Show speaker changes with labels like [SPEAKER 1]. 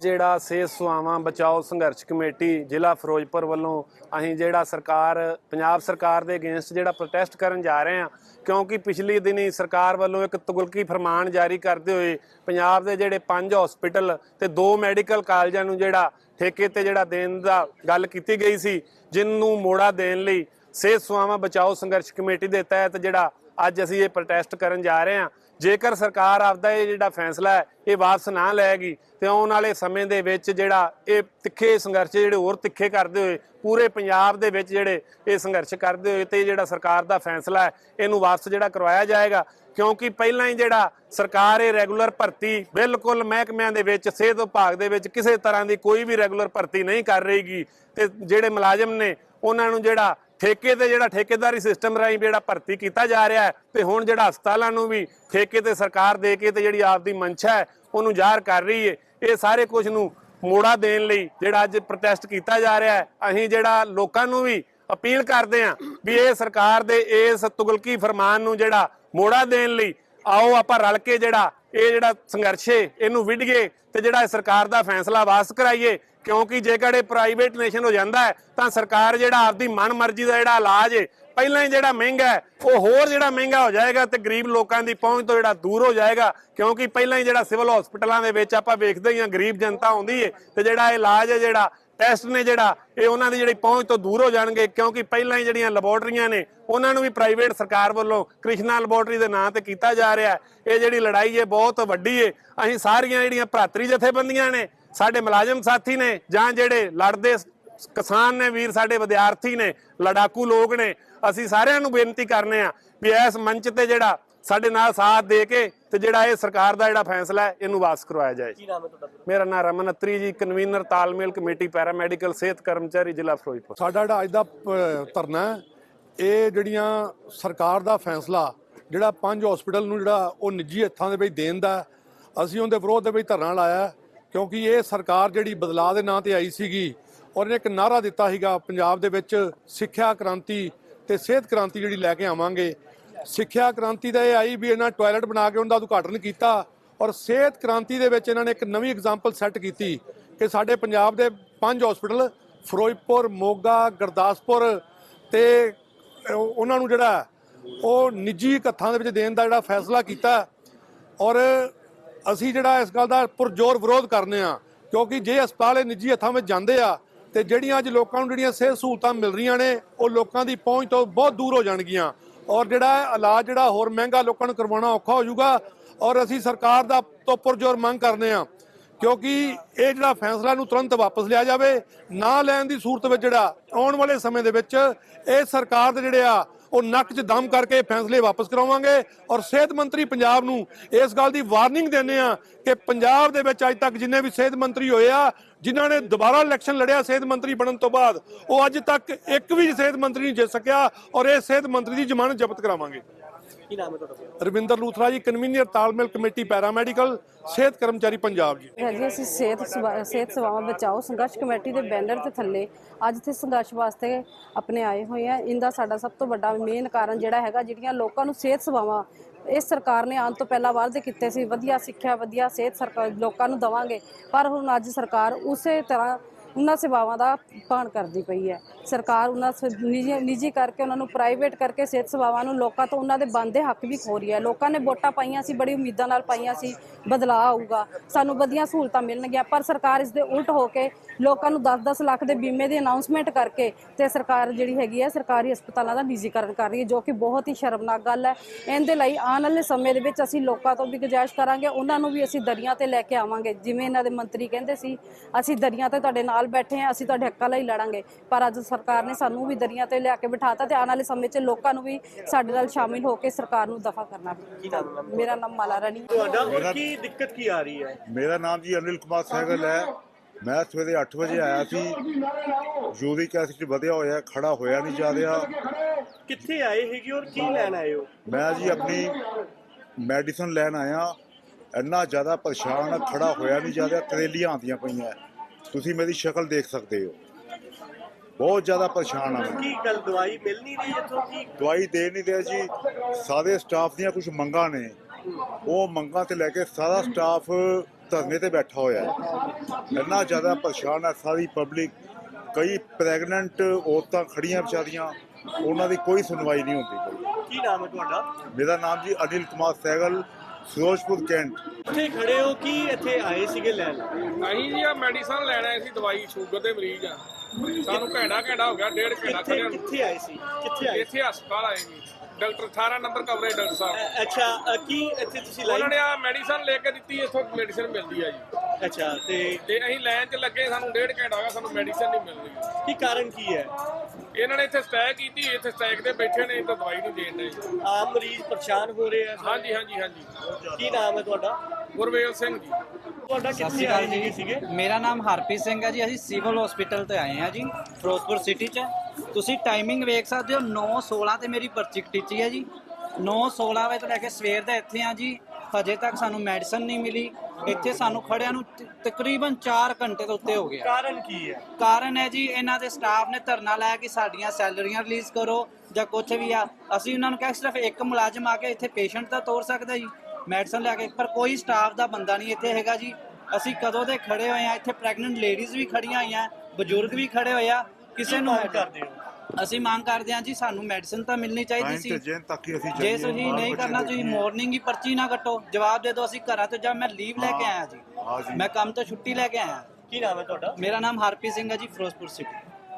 [SPEAKER 1] ਜਿਹੜਾ ਸਿਹਤ ਸੁਆਵਾਂ ਬਚਾਓ ਸੰਘਰਸ਼ ਕਮੇਟੀ ਜ਼ਿਲ੍ਹਾ ਫਿਰੋਜ਼ਪੁਰ ਵੱਲੋਂ ਅਸੀਂ ਜਿਹੜਾ ਸਰਕਾਰ, ਪੰਜਾਬ ਸਰਕਾਰ ਦੇ ਅਗੇਂਸਟ ਜਿਹੜਾ ਪ੍ਰੋਟੈਸਟ ਕਰਨ ਜਾ ਰਹੇ ਹਾਂ, ਕਿਉਂਕਿ ਪਿਛਲੀ ਦਿਨੀ ਸਰਕਾਰ ਵੱਲੋਂ ਇੱਕ ਤੁਗਲਕੀ ਫਰਮਾਨ ਜਾਰੀ ਕਰਦੇ ਹੋਏ ਪੰਜਾਬ ਦੇ ਜਿਹੜੇ ਪੰਜ ਹਸਪੀਟਲ ਤੇ ਦੋ ਮੈਡੀਕਲ ਕਾਲਜਾਂ ਨੂੰ ਜਿਹੜਾ ਠੇਕੇ ਤੇ ਜਿਹੜਾ ਦੇਣ ਦਾ ਗੱਲ ਕੀਤੀ ਗਈ ਸੀ ਜਿਹਨੂੰ ਮੋੜਾ ਦੇਣ ਲਈ ਸਿਹਤ ਸੁਆਵਾਂ ਬਚਾਓ ਸੰਘਰਸ਼ ਕਮੇਟੀ ਦੇ ਤਹਿਤ ਜਿਹੜਾ ਅੱਜ ਅਸੀਂ ਇਹ ਪ੍ਰੋਟੈਸਟ ਕਰਨ ਜਾ ਰਹੇ ਹਾਂ। ਜੇਕਰ ਸਰਕਾਰ ਆਪਦਾ ਇਹ ਜਿਹੜਾ ਫੈਸਲਾ ਹੈ, ਇਹ ਵਾਪਸ ਨਾ ਲਏਗੀ, ਤੇ ਆਉਣ ਵਾਲੇ ਸਮੇਂ ਦੇ ਵਿੱਚ ਜਿਹੜਾ ਇਹ ਤਿੱਖੇ ਸੰਘਰਸ਼, ਜਿਹੜੇ ਹੋਰ ਤਿੱਖੇ ਕਰਦੇ ਹੋਏ, ਪੂਰੇ ਪੰਜਾਬ ਦੇ ਵਿੱਚ ਜਿਹੜੇ ਇਹ ਸੰਘਰਸ਼ ਕਰਦੇ ਹੋਏ, ਤੇ ਜਿਹੜਾ ਸਰਕਾਰ ਦਾ ਫੈਸਲਾ ਹੈ, ਇਹਨੂੰ ਵਾਪਸ ਜਿਹੜਾ ਕਰਵਾਇਆ ਜਾਏਗਾ। ਕਿਉਂਕਿ ਪਹਿਲਾਂ ਹੀ ਜਿਹੜਾ ਸਰਕਾਰ ਇਹ ਰੈਗੂਲਰ ਭਰਤੀ, ਬਿਲਕੁਲ ਮਹਿਕਮਿਆਂ ਦੇ ਵਿੱਚ, ਸਿਹਤ ਵਿਭਾਗ ਦੇ ਵਿੱਚ ਕਿਸੇ ਤਰ੍ਹਾਂ ਦੀ ਕੋਈ ਵੀ ਰੈਗੂਲਰ ਭਰਤੀ ਨਹੀਂ ਕਰ ਰਹੀਗੀ। ਤੇ ਜਿਹੜੇ ਮੁਲਾਜ਼ਮ ਨੇ, ਉਹਨਾਂ ਨੂੰ ਜਿਹੜਾ ਠੇਕੇ ਤੇ ਜਿਹੜਾ ਠੇਕੇਦਾਰੀ ਸਿਸਟਮ ਰਾਹੀਂ ਜਿਹੜਾ ਭਰਤੀ ਕੀਤਾ ਜਾ ਰਿਹਾ ਹੈ ਤੇ ਹੁਣ ਜਿਹੜਾ ਹਸਪਤਾਲਾਂ ਨੂੰ ਵੀ ਠੇਕੇ ਤੇ ਸਰਕਾਰ ਦੇ ਕੇ ਤੇ ਜਿਹੜੀ ਆਪਦੀ ਮਨਸ਼ਾ ਹੈ, ਉਹਨੂੰ ਜ਼ਾਹਰ ਕਰ ਰਹੀ ਹੈ ਇਹ ਸਾਰੇ ਕੁਝ ਨੂੰ ਮੋੜਾ ਦੇਣ ਲਈ ਜਿਹੜਾ ਅੱਜ ਪ੍ਰੋਟੈਸਟ ਕੀਤਾ ਜਾ ਰਿਹਾ ਹੈ, ਅਸੀਂ ਜਿਹੜਾ ਲੋਕਾਂ ਨੂੰ ਵੀ ਅਪੀਲ ਕਰਦੇ ਹਾਂ ਵੀ ਇਹ ਸਰਕਾਰ ਦੇ ਇਸ ਤੁਗਲਕੀ ਫਰਮਾਨ ਨੂੰ ਜਿਹੜਾ ਮੋੜਾ ਦੇਣ ਲਈ ਆਓ ਆਪਾਂ ਰਲ ਕੇ ਜਿਹੜਾ ਇਹ ਜਿਹੜਾ ਸੰਘਰਸ਼ ਹੈ ਇਹਨੂੰ ਵਿੱਢੀਏ ਤੇ ਜਿਹੜਾ ਸਰਕਾਰ ਦਾ ਫੈਸਲਾ ਵਾਪਸ ਕਰਾਈਏ। ਕਿਉਂਕਿ ਜੇਕਰ ਇਹ ਪ੍ਰਾਈਵੇਟ ਨੇਸ਼ਨ ਹੋ ਜਾਂਦਾ ਹੈ, ਤਾਂ ਸਰਕਾਰ ਜਿਹੜਾ ਆਪਦੀ ਮਨਮਰਜ਼ੀ ਦਾ ਜਿਹੜਾ ਇਲਾਜ ਹੈ, ਪਹਿਲਾਂ ਹੀ ਜਿਹੜਾ ਮਹਿੰਗਾ ਹੈ, ਉਹ ਹੋਰ ਜਿਹੜਾ ਮਹਿੰਗਾ ਹੋ ਜਾਏਗਾ ਤੇ ਗਰੀਬ ਲੋਕਾਂ ਦੀ ਪਹੁੰਚ ਤੋਂ ਜਿਹੜਾ ਦੂਰ ਹੋ ਜਾਏਗਾ, ਕਿਉਂਕਿ ਪਹਿਲਾਂ ਹੀ ਜਿਹੜਾ ਸਿਵਲ ਹਸਪੀਟਲਾਂ ਦੇ ਵਿੱਚ ਆਪਾਂ ਵੇਖਦੇ ਹੀ ਹਾਂ, ਗਰੀਬ ਜਨਤਾ ਆਉਂਦੀ ਹੈ ਤੇ ਜਿਹੜਾ ਇਹ ਇਲਾਜ ਹੈ, ਜਿਹੜਾ ਟੈਸਟ ਨੇ ਜਿਹੜਾ, ਇਹ ਉਹਨਾਂ ਦੀ ਜਿਹੜੀ ਪਹੁੰਚ ਤੋਂ ਦੂਰ ਹੋ ਜਾਣਗੇ, ਕਿਉਂਕਿ ਪਹਿਲਾਂ ਹੀ ਜਿਹੜੀਆਂ ਲੈਬੋਰਟਰੀਆਂ ਨੇ, ਉਹਨਾਂ ਨੂੰ ਵੀ ਪ੍ਰਾਈਵੇਟ ਸਰਕਾਰ ਵੱਲੋਂ ਕ੍ਰਿਸ਼ਨਾ ਲੈਬੋਰਟਰੀ ਦੇ ਨਾਂ ਤੇ ਕੀਤਾ ਜਾ ਰਿਹਾ ਇਹ ਜਿਹੜੀ ਲੜਾਈ ਹੈ, ਬਹੁਤ ਵੱਡੀ ਏ ਅਸੀਂ ਸਾਰੀਆਂ ਜਿਹੜੀਆਂ ਭਰਾਤਰੀ ਜਥੇਬੰਦੀਆਂ ਨੇ ਸਾਡੇ ਮੁਲਾਜ਼ਮ ਸਾਥੀ ਨੇ ਜਾਂ ਜਿਹੜੇ ਲੜਦੇ ਕਿਸਾਨ ਨੇ ਵੀਰ ਸਾਡੇ ਵਿਦਿਆਰਥੀ ਨੇ ਲੜਾਕੂ ਲੋਕ ਨੇ ਅਸੀਂ ਸਾਰਿਆਂ ਨੂੰ ਬੇਨਤੀ ਕਰਨੇ ਆ ਵੀ ਇਸ ਮੰਚ ਤੇ ਜਿਹੜਾ ਸਾਡੇ ਨਾਲ ਸਾਥ ਦੇ ਕੇ ਤੇ ਜਿਹੜਾ ਇਹ ਸਰਕਾਰ ਦਾ ਜਿਹੜਾ ਫੈਸਲਾ ਹੈ ਇਹਨੂੰ ਵਾਪਸ ਕਰਵਾਇਆ ਜਾਏ।
[SPEAKER 2] ਕੀ ਨਾਮ ਹੈ ਤੁਹਾਡਾ
[SPEAKER 1] ਮੇਰਾ ਨਾਮ ਰਮਨ ਅਤਰੀ ਜੀ ਕਨਵੀਨਰ ਤਾਲਮੇਲ ਕਮੇਟੀ ਪੈਰਾਮੈਡੀਕਲ ਸਿਹਤ ਕਰਮਚਾਰੀ ਜ਼ਿਲ੍ਹਾ ਫਿਰੋਜ਼ਪੁਰ।
[SPEAKER 3] ਸਾਡਾ ਜਿਹੜਾ ਅੱਜ ਦਾ ਪ- ਧਰਨਾ ਹੈ, ਇਹ ਜਿਹੜੀਆਂ ਸਰਕਾਰ ਦਾ ਫੈਸਲਾ ਜਿਹੜਾ ਪੰਜ ਹਸਪੀਟਲ ਨੂੰ ਜਿਹੜਾ ਉਹ ਨਿੱਜੀ ਹੱਥਾਂ ਦੇ ਵਿੱਚ ਦੇਣ ਦਾ ਅਸੀਂ ਉਹਦੇ ਵਿਰੋਧ ਦੇ ਵਿੱਚ ਧਰਨਾ ਲਾਇਆ ਹੈ, ਕਿਉਂਕਿ ਇਹ ਸਰਕਾਰ ਜਿਹੜੀ ਬਦਲਾਅ ਦੇ ਨਾਂ ਤੇ ਆਈ ਸੀਗੀ ਔਰ ਇਹਨੇ ਇੱਕ ਨਾਰਾ ਦਿੱਤਾ ਸੀਗਾ ਪੰਜਾਬ ਦੇ ਵਿੱਚ ਸਿੱਖਿਆ ਕ੍ਰਾਂਤੀ ਤੇ ਸਿਹਤ ਕ੍ਰਾਂਤੀ ਜਿਹੜੀ ਲੈ ਕੇ ਆਵਾਂਗੇ। ਸਿੱਖਿਆ ਕ੍ਰਾਂਤੀ ਦਾ ਇਹ ਆਈ ਵੀ ਇਹਨਾਂ ਟਾਇਲਟ ਬਣਾ ਕੇ ਉਹਨਾਂ ਦਾ ਉਦਘਾਟਨ ਕੀਤਾ ਔਰ ਸਿਹਤ ਕ੍ਰਾਂਤੀ ਦੇ ਵਿੱਚ ਇਹਨਾਂ ਨੇ ਇੱਕ ਨਵੀਂ ਐਗਜ਼ਾਮਪਲ ਸੈੱਟ ਕੀਤੀ ਕਿ ਸਾਡੇ ਪੰਜਾਬ ਦੇ ਪੰਜ ਹਸਪੀਟਲ ਫਿਰੋਜ਼ਪੁਰ, ਮੋਗਾ, ਗੁਰਦਾਸਪੁਰ ਤੇ ਉਹਨਾਂ ਨੂੰ ਜਿਹੜਾ ਉਹ ਨਿੱਜੀ ਹੱਥਾਂ ਦੇ ਵਿੱਚ ਦੇਣ ਦਾ ਜਿਹੜਾ ਫੈਸਲਾ ਕੀਤਾ ਔਰ ਅਸੀਂ ਜਿਹੜਾ ਇਸ ਗੱਲ ਦਾ ਪੁਰਜ਼ੋਰ ਵਿਰੋਧ ਕਰਨੇ ਆ, ਕਿਉਂਕਿ ਜੇ ਹਸਪਤਾਲ ਇਹ ਨਿੱਜੀ ਹੱਥਾਂ ਵਿੱਚ ਜਾਂਦੇ ਆ, ਤੇ ਜਿਹੜੀਆਂ ਅੱਜ ਲੋਕਾਂ ਨੂੰ ਜਿਹੜੀਆਂ ਸਿਹਤ ਸਹੂਲਤਾਂ ਮਿਲ ਰਹੀਆਂ ਨੇ, ਉਹ ਲੋਕਾਂ ਦੀ ਪਹੁੰਚ ਤੋਂ ਬਹੁਤ ਦੂਰ ਹੋ ਜਾਣਗੀਆਂ। ਔਰ ਜਿਹੜਾ ਇਲਾਜ ਜਿਹੜਾ ਹੋਰ ਮਹਿੰਗਾ ਲੋਕਾਂ ਨੂੰ ਕਰਵਾਉਣਾ ਔਖਾ ਹੋ ਜਾਊਗਾ, ਔਰ ਅਸੀਂ ਸਰਕਾਰ ਦਾ ਤੋਂ ਪੁਰਜ਼ੋਰ ਮੰਗ ਕਰਨੇ ਆ, ਕਿਉਂਕਿ ਇਹ ਜਿਹੜਾ ਫੈਸਲਾ ਨੂੰ ਤੁਰੰਤ ਵਾਪਸ ਲਿਆ ਜਾਵੇ, ਨਾ ਲੈਣ ਦੀ ਸੂਰਤ ਵਿੱਚ ਜਿਹੜਾ ਆਉਣ ਵਾਲੇ ਸਮੇਂ ਦੇ ਵਿੱਚ, ਇਹ ਸਰਕਾਰ ਦੇ ਜਿਹੜੇ ਆ ਉਹ ਨੱਕ 'ਚ ਦਮ ਕਰਕੇ ਫੈਸਲੇ ਵਾਪਸ ਕਰਾਵਾਂਗੇ ਔਰ ਸਿਹਤ ਮੰਤਰੀ ਪੰਜਾਬ ਨੂੰ ਇਸ ਗੱਲ ਦੀ ਵਾਰਨਿੰਗ ਦਿੰਦੇ ਆ ਕਿ ਪੰਜਾਬ ਦੇ ਵਿੱਚ ਅੱਜ ਤੱਕ ਜਿੰਨੇ ਵੀ ਸਿਹਤ ਮੰਤਰੀ ਹੋਏ ਆ, ਜਿਨ੍ਹਾਂ ਨੇ ਦੁਬਾਰਾ ਇਲੈਕਸ਼ਨ ਲੜਿਆ ਸਿਹਤ ਮੰਤਰੀ ਬਣਨ ਤੋਂ ਬਾਅਦ, ਉਹ ਅੱਜ ਤੱਕ ਇੱਕ ਵੀ ਸਿਹਤ ਮੰਤਰੀ ਨਹੀਂ ਜਿੱਤ ਸਕਿਆ ਔਰ ਇਹ ਸਿਹਤ ਮੰਤਰੀ ਦੀ ਜ਼ਮਾਨਤ ਜ਼ਬਤ ਕਰਾਵਾਂਗੇ।
[SPEAKER 2] ਕੀ ਨਾਮ ਹੈ ਤੁਹਾਡਾ
[SPEAKER 3] ਰਵਿੰਦਰ ਲੂਥਰਾ ਜੀ ਕਨਵੀਨਰ ਤਾਲਮੇਲ ਕਮੇਟੀ ਪੈਰਾਮੈਡੀਕਲ ਸਿਹਤ ਕਰਮਚਾਰੀ ਪੰਜਾਬ ਜੀ।
[SPEAKER 4] ਹੈ ਜੀ ਅਸੀਂ ਸਿਹਤ ਸਿਹਤ ਸੇਵਾਵਾਂ ਬਚਾਓ ਸੰਘਰਸ਼ ਕਮੇਟੀ ਦੇ ਬੈਨਰ ਦੇ ਥੱਲੇ ਅੱਜ ਇੱਥੇ ਸੰਘਰਸ਼ ਵਾਸਤੇ ਆਪਣੇ ਆਏ ਹੋਏ ਆ। ਇਹਦਾ ਸਾਡਾ ਸਭ ਤੋਂ ਵੱਡਾ ਮੇਨ ਕਾਰਨ ਜਿਹੜਾ ਹੈਗਾ ਜਿਹੜੀਆਂ ਲੋਕਾਂ ਨੂੰ ਸਿਹਤ ਸੇਵਾਵਾਂ ਇਸ ਸਰਕਾਰ ਨੇ ਆਉਣ ਤੋਂ ਪਹਿਲਾਂ ਵਾਅਦੇ ਕੀਤੇ ਸੀ ਵਧੀਆ ਸਿੱਖਿਆ ਵਧੀਆ ਸਿਹਤ ਸਰਕਾਰ ਲੋਕਾਂ ਨੂੰ ਦਵਾਂਗੇ। ਪਰ ਹੁਣ ਅੱਜ ਸਰਕਾਰ ਉਸੇ ਤਰ੍ਹਾਂ ਉਹਨਾਂ ਸੇਵਾਵਾਂ ਦਾ ਭਾਣ ਕਰਦੀ ਪਈ ਹੈ। ਸਰਕਾਰ ਉਹਨਾਂ ਸ- ਨਿੱਜੀ ਨਿੱਜੀ ਕਰਕੇ ਉਹਨਾਂ ਨੂੰ ਪ੍ਰਾਈਵੇਟ ਕਰਕੇ ਸਿਹਤ ਸੇਵਾਵਾਂ ਨੂੰ ਲੋਕਾਂ ਤੋਂ ਉਹਨਾਂ ਦੇ ਬਣਦੇ ਹੱਕ ਵੀ ਖੋ ਰਹੀ ਹੈ। ਲੋਕਾਂ ਨੇ ਵੋਟਾਂ ਪਾਈਆਂ ਸੀ, ਬੜੀ ਉਮੀਦਾਂ ਨਾਲ ਪਾਈਆਂ ਸੀ, ਬਦਲਾਅ ਆਊਗਾ। ਸਾਨੂੰ ਵਧੀਆ ਸਹੂਲਤਾਂ ਮਿਲਣਗੀਆਂ, ਪਰ ਸਰਕਾਰ ਇਸ ਦੇ ਉਲਟ ਹੋ ਕੇ ਲੋਕਾਂ ਨੂੰ 10-10 ਲੱਖ ਦੇ ਬੀਮੇ ਦੀ ਅਨਾਉਂਸਮੈਂਟ ਕਰਕੇ ਤੇ ਸਰਕਾਰ ਜਿਹੜੀ ਹੈਗੀ ਹੈ, ਸਰਕਾਰੀ ਹਸਪਤਾਲਾਂ ਦਾ ਨਿੱਜੀਕਰਨ ਕਰ ਰਹੀ ਹੈ, ਜੋ ਕਿ ਬਹੁਤ ਹੀ ਸ਼ਰਮਨਾਕ ਗੱਲ ਹੈ। ਇਹਦੇ ਲਈ ਆਉਣ ਵਾਲੇ ਸਮੇਂ ਦੇ ਵਿੱਚ ਅਸੀਂ ਲੋਕਾਂ ਤੋਂ ਵੀ ਗੁਜ਼ਾਇਸ਼ ਕਰਾਂਗੇ। ਉਹਨਾਂ ਨੂੰ ਵੀ ਅਸੀਂ ਦਰੀਆਂ ਤੇ ਲੈ ਕੇ ਆਵਾਂਗੇ। ਜਿਵੇਂ ਇਹਨਾਂ ਦੇ ਮੰਤਰੀ ਕਹਿੰਦੇ ਸੀ, ਅਸੀਂ ਦਰੀਆਂ ਤੇ ਤੁਹਾਡੇ ਨਾਲ ਬੈਠੇ ਹਾਂ ਅਸੀਂ ਤੁਹਾਡੇ ਹੱਕਾਂ ਲਈ ਲੜਾਂਗੇ। ਪਰ ਅੱਜ ਸਰਕਾਰ ਨੇ ਸਾਨੂੰ ਵੀ ਦਰੀਆਂ ਤੇ ਲਿਆ ਕੇ ਬਿਠਾਤਾ ਤੇ ਆਉਣ ਵਾਲੇ ਸਮੇਂ 'ਚ ਲੋਕਾਂ ਨੂੰ ਵੀ ਸਾਡੇ ਨਾਲ ਸ਼ਾਮਿਲ ਹੋ ਕੇ ਸਰਕਾਰ ਨੂੰ ਦਫਾ ਕਰਨਾ। ਮੇਰਾ ਨਾਮ ਮਾਲਾ ਰਾਣੀ।
[SPEAKER 2] ਤੁਹਾਡਾ ਕੀ ਦਿੱਕਤ ਕੀ ਆ ਰਹੀ ਹੈ?
[SPEAKER 5] ਮੇਰਾ ਨਾਮ ਜੀ ਅਨਿਲ ਕੁਮਾਰ ਸਹਿਗਲ ਹੈ। ਮੈਂ ਸਵੇਰੇ 8 ਵਜੇ ਆਇਆ ਸੀ। ਯੂਰਿਕ ਐਸਿਡ ਵਧਿਆ ਹੋਇਆ ਖੜਾ ਹੋਇਆ ਨਹੀਂ ਜਾ ਰਿਹਾ।
[SPEAKER 2] ਕਿੱਥੇ ਆਏ ਹੈਗੇ ਔਰ ਕੀ ਲੈਣ ਆਏ ਹੋ?
[SPEAKER 5] ਮੈਂ ਜੀ ਆਪਣੀ ਮੈਡੀਸਨ ਲੈਣ ਆਇਆ। ਇੰਨਾ ਜ਼ਿਆਦਾ ਪਰੇਸ਼ਾਨ ਆ, ਖੜਾ ਹੋਇਆ ਨਹੀਂ ਜਾ ਰਿਹਾ। ਤਰੇਲੀਆਂ ਆਉਂਦੀਆਂ ਪਈਆਂ। ਤੁਸੀਂ ਮੇਰੀ ਸ਼ਕਲ ਦੇਖ ਸਕਦੇ ਹੋ। ਬਹੁਤ ਜ਼ਿਆਦਾ ਪਰੇਸ਼ਾਨ ਆ ਮੈਂ।
[SPEAKER 2] ਕੀ ਗੱਲ ਦਵਾਈ ਮਿਲ ਨਹੀਂ ਰਹੀ ਇੱਥੋਂ ਕੀ
[SPEAKER 5] ਦਵਾਈ ਦੇ ਨਹੀਂ ਰਿਹਾ ਜੀ। ਸਾਰੇ ਸਟਾਫ ਦੀਆਂ ਕੁਝ ਮੰਗਾਂ ਨੇ। ਉਹ ਮੰਗਾਂ ਤੇ ਲੈ ਕੇ ਸਾਰਾ ਸਟਾਫ ਧਰਨੇ ਤੇ ਬੈਠਾ ਹੋਇਆ ਹੈ। ਇੰਨਾ ਜ਼ਿਆਦਾ ਪਰੇਸ਼ਾਨ ਹੈ ਸਾਰੀ ਪਬਲਿਕ ਕਈ ਪ੍ਰੈਗਨੈਂਟ ਔਰਤਾਂ ਖੜੀਆਂ ਵਿਚਾਰੀਆਂ। ਉਹਨਾਂ ਦੀ ਕੋਈ ਸੁਣਵਾਈ ਨਹੀਂ ਹੁੰਦੀ।
[SPEAKER 2] ਕੀ ਨਾਮ ਹੈ ਤੁਹਾਡਾ?
[SPEAKER 5] ਮੇਰਾ ਨਾਮ ਜੀ ਅਨਿਲ ਕੁਮਾਰ ਸਹਿਗਲ ਫਿਰੋਜ਼ਪੁਰ ਕੈਂਟ।
[SPEAKER 2] ਇੱਥੇ ਖੜੇ ਹੋ ਕੀ ਇੱਥੇ ਆਏ ਸੀਗੇ ਲੈਣ?
[SPEAKER 6] ਅਸੀਂ ਜੀ ਆ ਮੈਡੀਸਨ ਲੈਣ ਆਏ ਸੀ ਦਵਾਈ ਸ਼ੂਗਰ ਦੇ ਮਰੀਜ਼ ਆ। ਸਾਨੂੰ ਘੰਟਾ ਘੰਟਾ ਹੋ ਗਿਆ ਡੇਢ ਘੰਟਾ ਖੜਿਆ। ਨੂੰ।
[SPEAKER 2] ਕਿੱਥੇ ਆਏ ਸੀ? ਕਿੱਥੇ ਆਏ?
[SPEAKER 6] ਇੱਥੇ ਹਸਪਤਾਲ ਆਏ ਜੀ ਡਾਕਟਰ 18 ਨੰਬਰ ਕਵਰੇਜ ਡਾਕਟਰ ਸਾਹਿਬ।
[SPEAKER 2] ਅ- ਅੱਛਾ ਅ, ਕੀ ਇੱਥੇ ਤੁਸੀਂ
[SPEAKER 6] ਉਹਨਾਂ ਨੇ ਆ ਮੈਡੀਸਨ ਲੈ ਕੇ ਦਿੱਤੀ ਇੱਥੋਂ ਮੈਡੀਸਨ ਮਿਲਦੀ ਆ ਜੀ।
[SPEAKER 2] ਅੱਛਾ ਤੇ
[SPEAKER 6] ਤੇ ਅਸੀਂ ਲਾਈਨ 'ਚ ਲੱਗੇ ਸਾਨੂੰ ਡੇਢ ਘੰਟਾ ਹੋ ਗਿਆ ਸਾਨੂੰ ਮੈਡੀਸਨ ਨਹੀਂ ਮਿਲ ਰਹੀ
[SPEAKER 2] ਕੀ ਕਾਰਨ ਕੀ ਹੈ?
[SPEAKER 6] ਇਹਨਾਂ ਨੇ ਇੱਥੇ ਸਟੈਕ ਕੀਤੀ ਇੱਥੇ ਸਟੈਕ ਤੇ ਬੈਠੇ ਨੇ ਤਾਂ ਦਵਾਈ ਨਹੀਂ ਦੇਣ ਦੇ।
[SPEAKER 2] ਆਮ ਮਰੀਜ਼ ਪਰੇਸ਼ਾਨ ਹੋ ਰਹੇ ਆ।
[SPEAKER 6] ਹਾਂਜੀ ਹਾਂਜੀ ਹਾਂਜੀ।
[SPEAKER 2] ਕੀ ਨਾਮ ਹੈ ਤੁਹਾਡਾ?
[SPEAKER 6] ਗੁਰਵੇਲ ਸਿੰਘ ਜੀ।
[SPEAKER 2] ਤੁਹਾਡਾ
[SPEAKER 7] ਸਤਿ
[SPEAKER 2] ਕਿੱਥੇ
[SPEAKER 7] ਸ਼੍ਰੀ
[SPEAKER 2] ਆਏ
[SPEAKER 7] ਅਕਾਲ
[SPEAKER 2] ਸੀਗੇ
[SPEAKER 7] ਜੀ।
[SPEAKER 2] ਸੀਗੇ?
[SPEAKER 7] ਮੇਰਾ ਨਾਮ ਹਰਪ੍ਰੀਤ ਸਿੰਘ ਹੈ ਜੀ। ਅਸੀਂ ਸਿਵਲ ਹਸਪੀਟਲ ਤੋਂ ਆਏ ਹਾਂ ਜੀ ਫਿਰੋਜ਼ਪੁਰ ਸਿਟੀ 'ਚ। ਤੁਸੀਂ ਟਾਈਮਿੰਗ ਵੇਖ ਸਕਦੇ ਹੋ 9:16 ਤੇ ਮੇਰੀ ਪਰਚੀ ਕਟੀਚੀ ਹੈ ਜੀ। 9:16 ਵਜੇ ਤੋਂ ਲੈ ਕੇ ਸਵੇਰ ਦਾ ਇੱਥੇ ਆ ਜੀ। ਹਜੇ ਤੱਕ ਸਾਨੂੰ ਮੈਡੀਸਨ ਨਹੀਂ ਮਿਲੀ। ਇੱਥੇ ਸਾਨੂੰ ਖੜਿਆਂ ਨੂੰ ਤ- ਤਕਰੀਬਨ 4 ਘੰਟੇ ਤੋਂ ਉੱਤੇ ਹੋ ਗਿਆ।
[SPEAKER 2] ਕਾਰਨ ਕੀ ਹੈ?
[SPEAKER 7] ਕਾਰਨ ਹੈ ਜੀ ਇਹਨਾਂ ਦੇ ਸਟਾਫ ਨੇ ਧਰਨਾ ਲਾਇਆ ਕਿ ਸਾਡੀਆਂ ਸੈਲਰੀਆਂ ਰਿਲੀਜ਼ ਕਰੋ ਜਾਂ ਕੁਝ ਵੀ ਆ। ਅਸੀਂ ਉਹਨਾਂ ਨੂੰ ਕਿਹਾ ਸਿਰਫ ਇੱਕ ਮੁਲਾਜ਼ਮ ਆ ਕੇ ਇੱਥੇ ਪੇਸ਼ੈਂਟ ਤਾਂ ਤੋਰ ਸਕਦਾ ਜੀ ਮੈਡੀਸਨ ਲਿਆ ਕੇ ਪਰ ਕੋਈ ਸਟਾਫ ਦਾ ਬੰਦਾ ਨਹੀਂ ਇੱਥੇ ਹੈਗਾ ਜੀ। ਅਸੀਂ ਕਦੋਂ ਦੇ ਖੜੇ ਹੋਏ ਆ ਇੱਥੇ ਪ੍ਰੈਗਨੈਂਟ ਲੇਡੀਜ਼ ਵੀ ਖੜੀਆਂ ਹੋਈਆਂ ਬਜ਼ੁਰਗ ਵੀ ਖੜੇ ਹੋਏ ਆ ਕਿਸੇ ਨੂੰ
[SPEAKER 2] ਮੰਗ ਕਰਦੇ ਹੋ?
[SPEAKER 7] ਅਸੀਂ ਮੰਗ ਕਰਦੇ ਹਾਂ ਜੀ ਸਾਨੂੰ ਮੈਡੀਸਨ ਤਾਂ ਮਿਲਣੀ ਚਾਹੀਦੀ ਸੀ।
[SPEAKER 5] ਤੇ ਜੇਨ ਤੱਕ ਹੀ ਅਸੀਂ
[SPEAKER 7] ਜੇ ਤੁਸੀਂ ਨਹੀਂ ਕਰਨਾ ਤੁਸੀਂ। ਮਾਰਨਿੰਗ ਹੀ ਪਰਚੀ ਨਾ ਕੱਟੋ। ਜਵਾਬ ਦੇ ਦਿਓ ਅਸੀਂ ਘਰਾਂ ਤੋਂ ਜਾਂ ਮੈਂ ਲੀਵ ਲੈ ਕੇ ਆਇਆ
[SPEAKER 5] ਜੀ।
[SPEAKER 7] ਮੈਂ ਕੰਮ ਤੋਂ ਛੁੱਟੀ ਲੈ ਕੇ ਆਇਆ।
[SPEAKER 2] ਕੀ ਨਾਮ ਹੈ ਤੁਹਾਡਾ?
[SPEAKER 7] ਮੇਰਾ ਨਾਮ ਹਰਪ੍ਰੀਤ ਸਿੰਘ ਹੈ ਜੀ ਫਿਰੋਜ਼ਪੁਰ ਸਿਟੀ